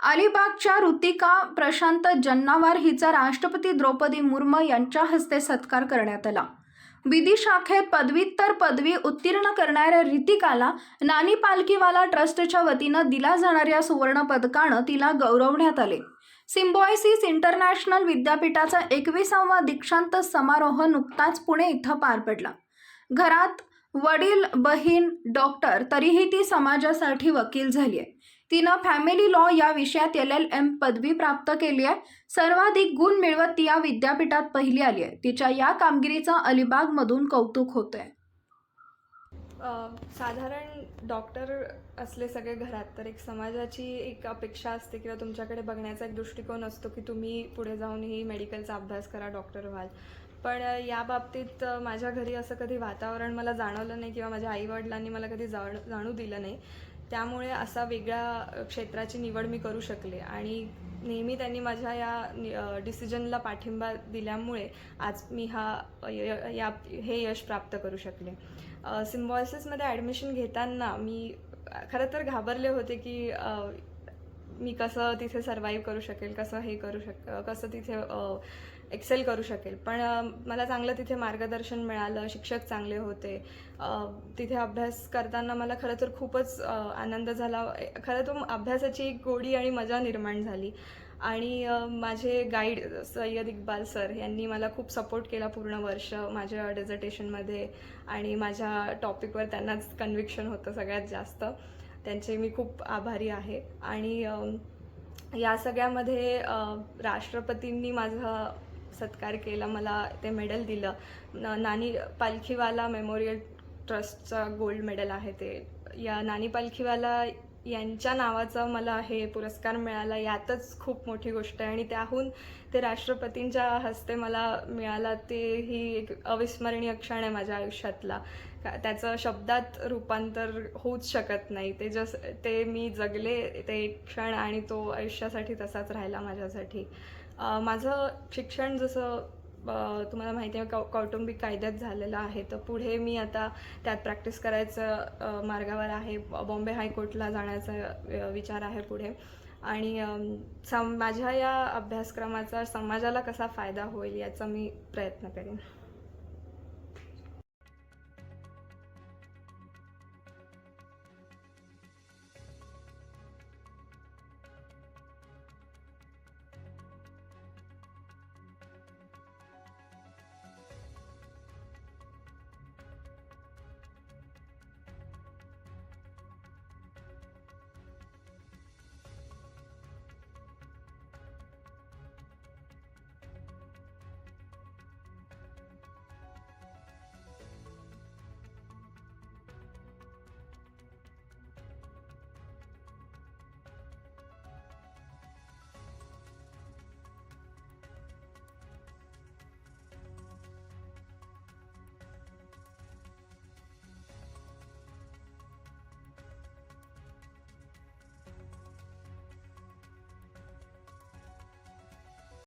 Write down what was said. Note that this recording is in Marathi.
अलिबागच्या ऋतिका प्रशांत जन्नावार हिचा राष्ट्रपती द्रौपदी मुर्मू यांच्या हस्ते सत्कार करण्यात आला. विधी शाखेत पदव्युत्तर पदवी उत्तीर्ण करणाऱ्या रितिकाला नानी पालखीवाला ट्रस्टच्या वतीनं दिला जाणाऱ्या सुवर्ण पदकानं तिला गौरवण्यात आले. सिम्बॉयसिस इंटरनॅशनल विद्यापीठाचा एकविसावा दीक्षांत समारोह नुकताच पुणे इथं पार पडला. घरात वडील बहीण डॉक्टर तरीही ती समाजासाठी वकील झाली आहे तिनं फॅमिली लॉ या विषयात एल एल एम पदवी प्राप्त केली आहे. सर्वाधिक गुण मिळवत ती या विद्यापीठात पहिली आली आहे. तिच्या या कामगिरीचं अलिबागमधून कौतुक होतंय. आहे साधारण डॉक्टर असले सगळे घरात तर एक समाजाची एक अपेक्षा असते किंवा तुमच्याकडे बघण्याचा एक दृष्टिकोन असतो की तुम्ही पुढे जाऊन ही मेडिकलचा अभ्यास करा डॉक्टर व्हाल. पण या बाबतीत माझ्या घरी असं कधी वातावरण मला जाणवलं नाही किंवा माझ्या आईवडिलांनी मला कधी जाण जाणू दिलं नाही. त्यामुळे असा वेगळ्या क्षेत्राची निवड मी करू शकले. आणि नेहमी त्यांनी माझ्या या डिसिजनला पाठिंबा दिल्यामुळे आज मी हा य- या हे यश प्राप्त करू शकले. सिम्बॉयसिसमध्ये ॲडमिशन घेताना मी खरं तर घाबरले होते की मी कसं तिथे सर्वाईव्ह करू शकेल कसं हे करू शक कसं तिथे एक्सेल करू शकेल. पण मला चांगलं तिथे मार्गदर्शन मिळालं शिक्षक चांगले होते. तिथे अभ्यास करताना मला खरं तर खूपच आनंद झाला. खरं तर अभ्यासाची एक गोडी आणि मजा निर्माण झाली. आणि माझे गाईड सय्यद इक्बाल सर यांनी मला खूप सपोर्ट केला पूर्ण वर्ष माझ्या डेझर्टेशनमध्ये आणि माझ्या टॉपिकवर त्यांनाच कन्व्हिक्शन होतं सगळ्यात जास्त. त्यांचे मी खूप आभारी आहे. आणि या सगळ्यामध्ये राष्ट्रपतींनी माझा सत्कार केला मला ते मेडल दिलं. न- नानी पालखीवाला मेमोरियल ट्रस्टचा गोल्ड मेडल आहे ते. या नानी पालखीवाला यांच्या नावाचा मला हे पुरस्कार मिळाला. यातच खूप मोठी गोष्ट आहे आणि त्याहून ते राष्ट्रपतींच्या हस्ते मला मिळाला ते ही एक अविस्मरणीय क्षण आहे माझ्या आयुष्यातला. का- त्याचं शब्दात रूपांतर होऊच शकत नाही. ते जस ते मी जगले ते एक क्षण आणि तो आयुष्यासाठी तसाच राहिला माझ्यासाठी. माझं शिक्षण जसं तुम्हाला माहिती आहे कौ कौटुंबिक कायद्यात झालेलं आहे. तर पुढे मी आता त्यात प्रॅक्टिस करायचं मार्गावर आहे. बॉम्बे हायकोर्टला जाण्याचा विचार आहे पुढे. आणि सम माझ्या या अभ्यासक्रमाचा समाजाला कसा फायदा होईल याचा मी प्रयत्न करेन.